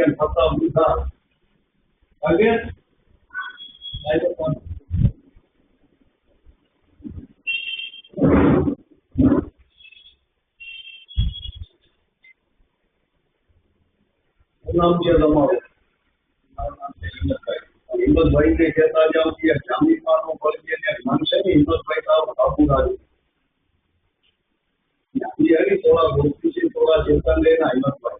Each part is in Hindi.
and Fatah Buddha. Again, by the conflict. नाम दिया जमा हो हिम्मत भाई ने कहता जाओ कि जामी पानों पर मनुष्य ने हिम्मत भाई साहब काबू डाली थोड़ा भक्ति से थोड़ा चिंतन लेना हिम्मत भाई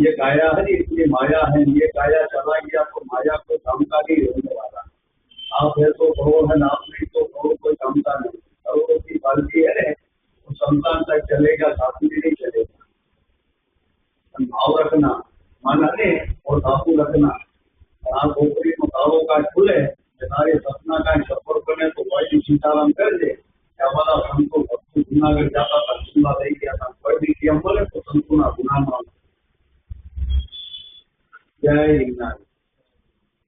ये काया है, इसलिए माया है, ये काया चला गया तो माया को काम का नहीं रहने वाला आप है तो भव है आप नहीं तो भव कोई काम का नहीं। करोड़ों तो की बाल्टी है तो संतान तक चलेगा साथी में नहीं चलेगा। भाव रखना, मन हने और धातु रखना। आप ऊपरी मुकाबों का खुले सारे सपना का सफ़र बने तो वायु सीताराम कर दे, क्या हमारा हमको भक्ति जूनागढ़ जा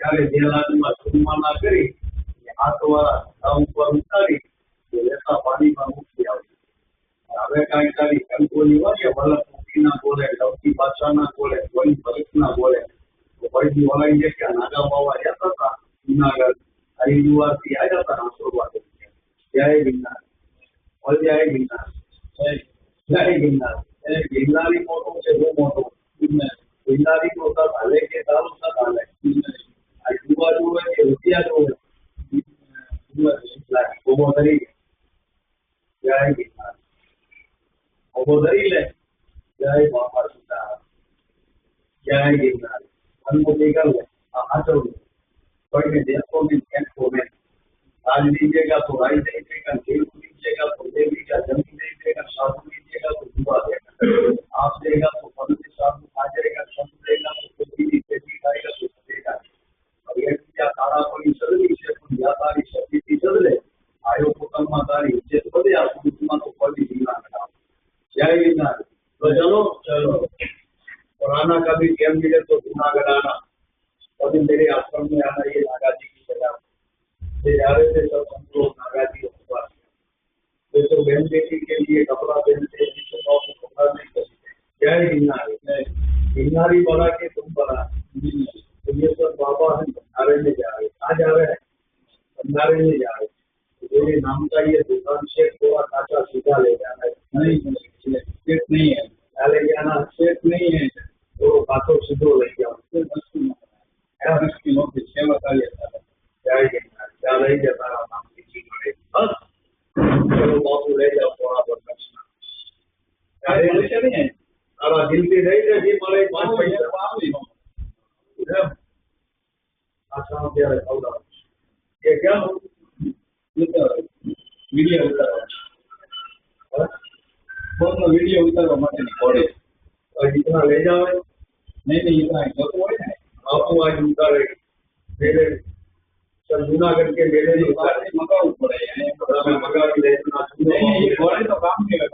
ત્યારે જે લાડુમાં ચૂરમાના કરી હાથવાળા ઘા ઉપર ઉતારી લેતા પાણીમાં મૂકી આવે હવે કાંઈ તારી કંકોલી વાગે વલ્લભ મૂકી ના બોલે લવકી પાછા ના બોલે કોઈ ભરત ના બોલે તો વળગી વળાઈ જાય નાગા બાવા you are behind of Ranasur Water. Jai Gimnar. All Jai Gimnar. Jai Gimnar. Girnari मोटो से वो मोटो गिरनारी को सब भले के साथ उसका भले युवा जो है ये रुपया जो है गोबोदरी जय गिरनार गोबोदरी ले जय बाबा सीता जय गिरनार मन को लेकर हाथ जोड़ो कोई भी देश को भी भेंट को में आज लीजिएगा तो राई नहीं देगा गेहूँ लीजिएगा तो देवीगा ज़मीन नहीं देगा साबुन लीजिएगा तो धुआ देगा। आप देगा तो फल से साबुन आ जाएगा सब देगा तो खेती भी खाएगा तो देगा और ये क्या तारा कोई सदली से कोई व्यापारी सभी की सदले आयो कुटुंबा तारी, जे बदे आप कुटुंबा तो कोई जीना ना जय हिंद। तो चलो चलो। पुराना कभी गेम मिले ये जा रहे थे सब हम लोग नागा जी उपवास तो बहन बेटी के लिए कपड़ा पहनते कपड़ा नहीं जय के तुम बना तो ये सब बाबा है भंडारे में जा रहे कहाँ जा रहे हैं? भंडारे में जा रहे मेरे नाम का ये दुकान से थोड़ा काचा सीधा ले जाना है। नहीं नहीं है। ले जाना सेट नहीं है। મળે હા ચલો બાપુ લઈ જાઓ થોડા પર દક્ષિણા કાંઈ મળશે નહીં તારા દિલથી લઈ જજે મળે પાંચ પાંચ પૈસા પૈસા આવી નો એમ આ સામે ત્યારે ખવડાવ એ કેમ ઉતારો વિડીયો ઉતારવા હા? ફોનનો વિડીયો ઉતારવા માટેની ઘોડે આ જીતના લઈ જાવે सर जूनागढ़ के मेले में मगा पड़े हैं मगा भी नहीं हाँ, तो काम नहीं